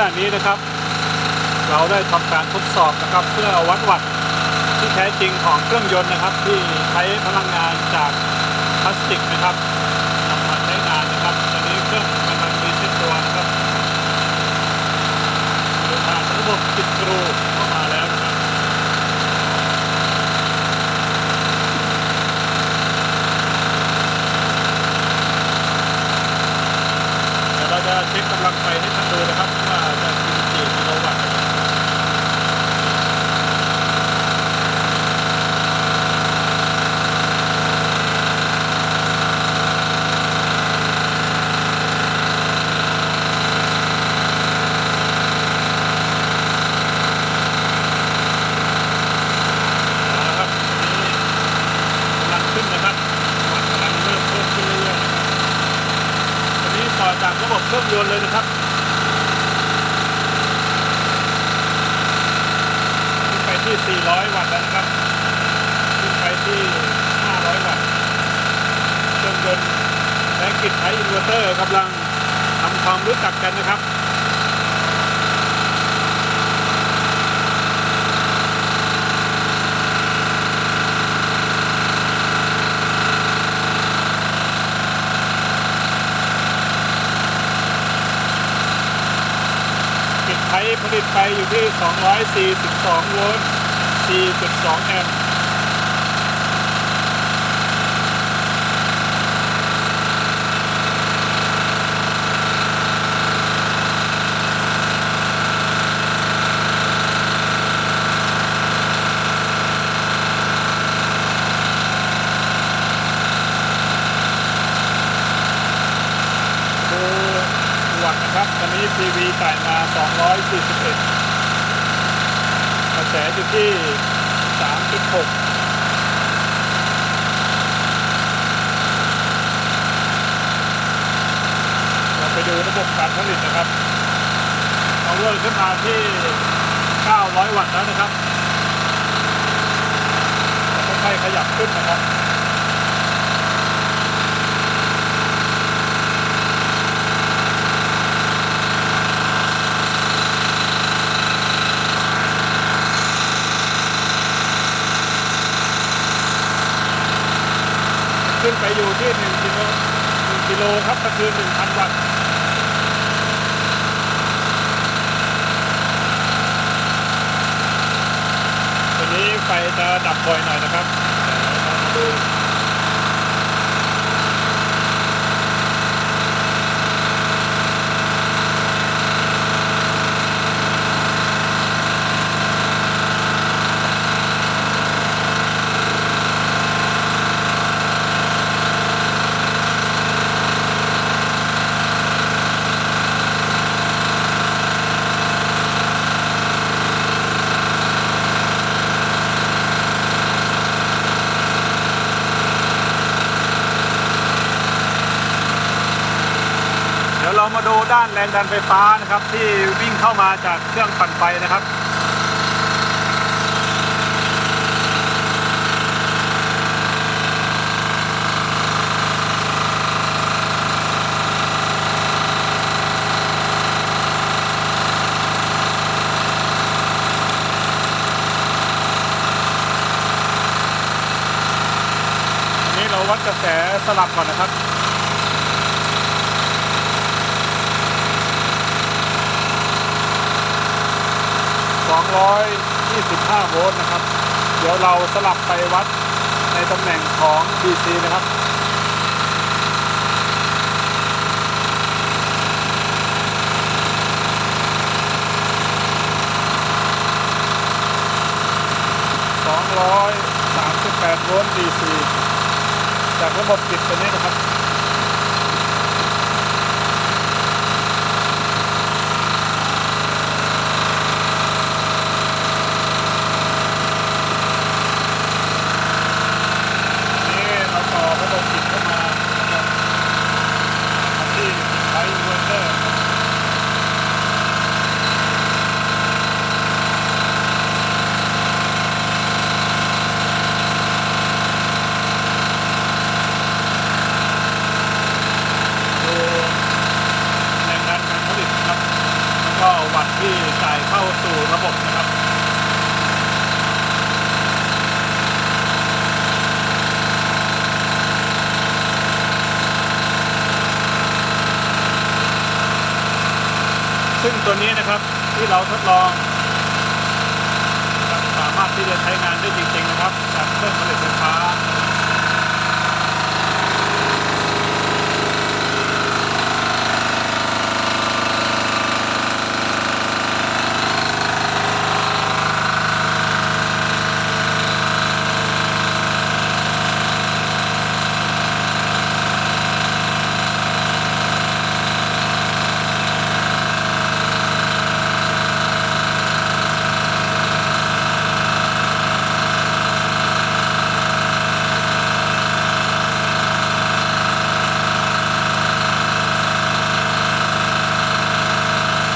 ณะนี้นะครับ เราได้ทำการทดสอบนะครับ เพื่อวัดวัตต์ที่แท้จริงของเครื่องยนต์นะครับ ที่ใช้พลังงานจากพลาสติกนะครับนำมาใช้งานนะครับตอนนี้เครื่องกำลังรีเซ็ตตัวนะครับโดยผ่านระบบปิดกรูเข้ามาแล้วนะครับเดี๋ยวเราจะเช็คกำลังไฟให้ท่านดูนะครับว่าจะกี่กิโลวัตต์นะครับเอาละครับอันนี้กำลังขึ้นนะครับวัตต์กำลังเริ่มเพิ่มขึ้นเรื่อยๆนะครับ อันนี้ต่อจากระบบเครื่องย นต์เลยนะครับขึ้นไปที่ 400 วัตต์แล้วนะครับขึ้นไปที่ 500 วัตต์เครื่องยนต์แรงกิจใช้อินเวอร์เตอร์กำลังทำความรู้จักกันนะครับ ผลิตไฟอยู่ที่ 242 โวลต์ 4.2 แอมป์ดู วัตต์นะครับตอนนี้ PV จ่ายมา 241 กระแสอยู่ที่ 3.6เราไปดูระบบการผลิตนะครับเอาเวอร์ขึ้นมาที่ 900 วัตต์แล้วนะครับค่อยๆขยับขึ้นนะครับ ขึ้นไปอยู่ที่1กิโล1กิโลครับก็คือ 1,000 วัตต์ตัวนี้ไฟจะดับบ่อยหน่อยนะครับ มาดูเดี๋ยวเรามาดูด้านแรงดันไฟฟ้านะครับ ที่วิ่งเข้ามาจากเครื่องปั่นไฟนะครับนี่เราวัดกระแสสลับก่อนนะครับ 225 โวลต์นะครับ เดี๋ยวเราสลับไปวัดในตำแหน่งของ DC นะครับ238 โวลต์ DC จากระบบปิดตัวนี้นะครับ นี่เราต่อระบบปิดเข้ามานะครับมาที่ใช้อินเวอร์เตอร์ครับ ซึ่งตัวนี้นะครับที่เราทดลองสามารถที่จะใช้งานได้จริงๆนะครับจากเครื่องผลิตไฟฟ้า